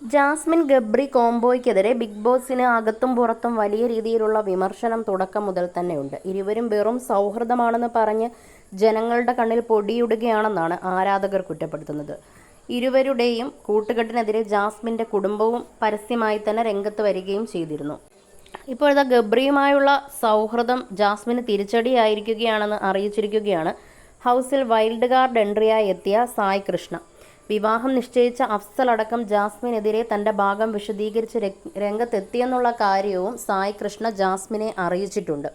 Jasmine Gabri കോംബോയ്ക്കെതിരെ big ബോസിന് അകത്തും പുറത്തും വലിയ രീതിയിലുള്ള വിമർശനം തുടക്കം മുതൽ തന്നെയുണ്ട്. ഇരുവരും വെറും സൗഹൃദമാണെന്ന് പറഞ്ഞ് ജനങ്ങളുടെ കണ്ണിൽ പൊടിയിടുകയാണെന്നാണ് ആരാധകർ കുറ്റപ്പെടുത്തുന്നത്. ഇരുവരുടെയും കൂട്ടുകെട്ടിനെതിരെ ജാസ്മിന്റെ കുടുംബവും പരസ്യമായി തന്നെ രംഗത്ത് വരികയും ചെയ്തിരുന്നു. ഇപ്പോഴത്തെ ഗബ്രിയുമായുള്ള സൗഹൃദം ജാസ്മിന് തിരിച്ചടിയായിരിക്കുകയാണെന്ന് അറിയിച്ചിരിക്കുകയാണ്. ഹൗസിൽ വൈൽഡ് കാർഡ് എൻട്രിയായി എത്തിയ സായ് കൃഷ്ണ. വിവാഹം നിശ്ചയിച്ച അഫ്സൽ അടക്കം ജാസ്മിനെതിരെ തന്റെ ഭാഗം വിശദീകരിച്ച് രംഗത്തെത്തിയെന്നുള്ള കാര്യവും സായ് കൃഷ്ണ ജാസ്മിനെ അറിയിച്ചിട്ടുണ്ട്.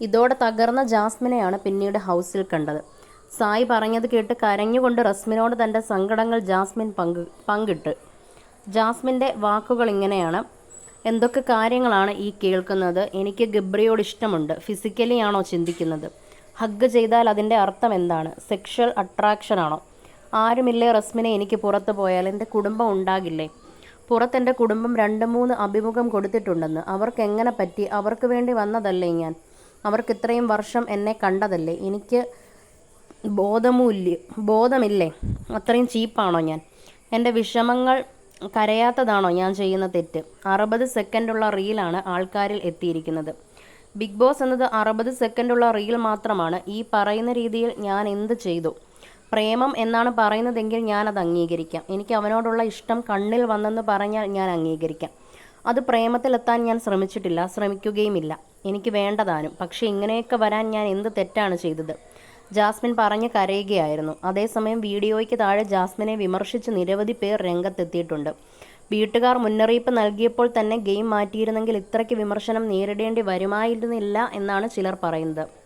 ഇതോടെ തകർന്ന ജാസ്മിനെയാണ് പിന്നീട് ഹൗസിൽ കണ്ടത്. സായി പറഞ്ഞത് കേട്ട് കരഞ്ഞുകൊണ്ട് റസ്മിനോട് തന്റെ സങ്കടങ്ങൾ ജാസ്മിൻ പങ്ക് പങ്കിട്ട്. ജാസ്മിന്റെ വാക്കുകൾ ഇങ്ങനെയാണ്. എന്തൊക്കെ കാര്യങ്ങളാണ് ഈ കേൾക്കുന്നത്? എനിക്ക് ഗബ്രിയോട് ഇഷ്ടമുണ്ട്. ഫിസിക്കലി ആണോ ചിന്തിക്കുന്നത്? ഹഗ് ചെയ്താൽ അതിന്റെ അർത്ഥം എന്താണ്? സെക്ഷൽ അട്രാക്ഷൻ ആണോ? ആരുമില്ലേ റസ്മിനെ എനിക്ക് പുറത്തു പോയാൽ? എന്റെ കുടുംബം ഉണ്ടാകില്ലേ? പുറത്തെന്റെ കുടുംബം രണ്ട് മൂന്ന് അഭിമുഖം കൊടുത്തിട്ടുണ്ടെന്ന്. അവർക്ക് എങ്ങനെ പറ്റി? അവർക്ക് വേണ്ടി വന്നതല്ലേ ഞാൻ? അവർക്ക് ഇത്രയും വർഷം എന്നെ കണ്ടതല്ലേ? എനിക്ക് ബോധമില്ല ബോധമില്ലേ? അത്രയും ചീപ്പാണോ ഞാൻ? എന്റെ വിഷമങ്ങൾ കരയാത്തതാണോ ഞാൻ ചെയ്യുന്ന തെറ്റ്? അറുപത് സെക്കൻഡുള്ള റീലാണ് ആൾക്കാരിൽ എത്തിയിരിക്കുന്നത്. ബിഗ് ബോസ് എന്നത് അറുപത് സെക്കൻഡുള്ള റീൽ മാത്രമാണ്. ഈ പറയുന്ന രീതിയിൽ ഞാൻ എന്ത് ചെയ്തു? പ്രേമം എന്നാണ് പറയുന്നതെങ്കിൽ ഞാനത് അംഗീകരിക്കാം. എനിക്ക് അവനോടുള്ള ഇഷ്ടം കണ്ണിൽ വന്നെന്ന് പറഞ്ഞാൽ ഞാൻ അംഗീകരിക്കാം. അത് പ്രേമത്തിലെത്താൻ ഞാൻ ശ്രമിച്ചിട്ടില്ല ശ്രമിക്കുകയുമില്ല. എനിക്ക് വേണ്ടതാനും പക്ഷേ ഇങ്ങനെയൊക്കെ വരാൻ ഞാൻ എന്ത് തെറ്റാണ് ചെയ്തത്? ജാസ്മിൻ പറഞ്ഞ് കരയുകയായിരുന്നു. അതേസമയം വീഡിയോയ്ക്ക് താഴെ ജാസ്മിനെ വിമർശിച്ച് നിരവധി പേർ രംഗത്തെത്തിയിട്ടുണ്ട്. വീട്ടുകാർ മുന്നറിയിപ്പ് നൽകിയപ്പോൾ തന്നെ ഗെയിം മാറ്റിയിരുന്നെങ്കിൽ ഇത്രയ്ക്ക് വിമർശനം നേരിടേണ്ടി വരുമായിരുന്നില്ല എന്നാണ് ചിലർ പറയുന്നത്.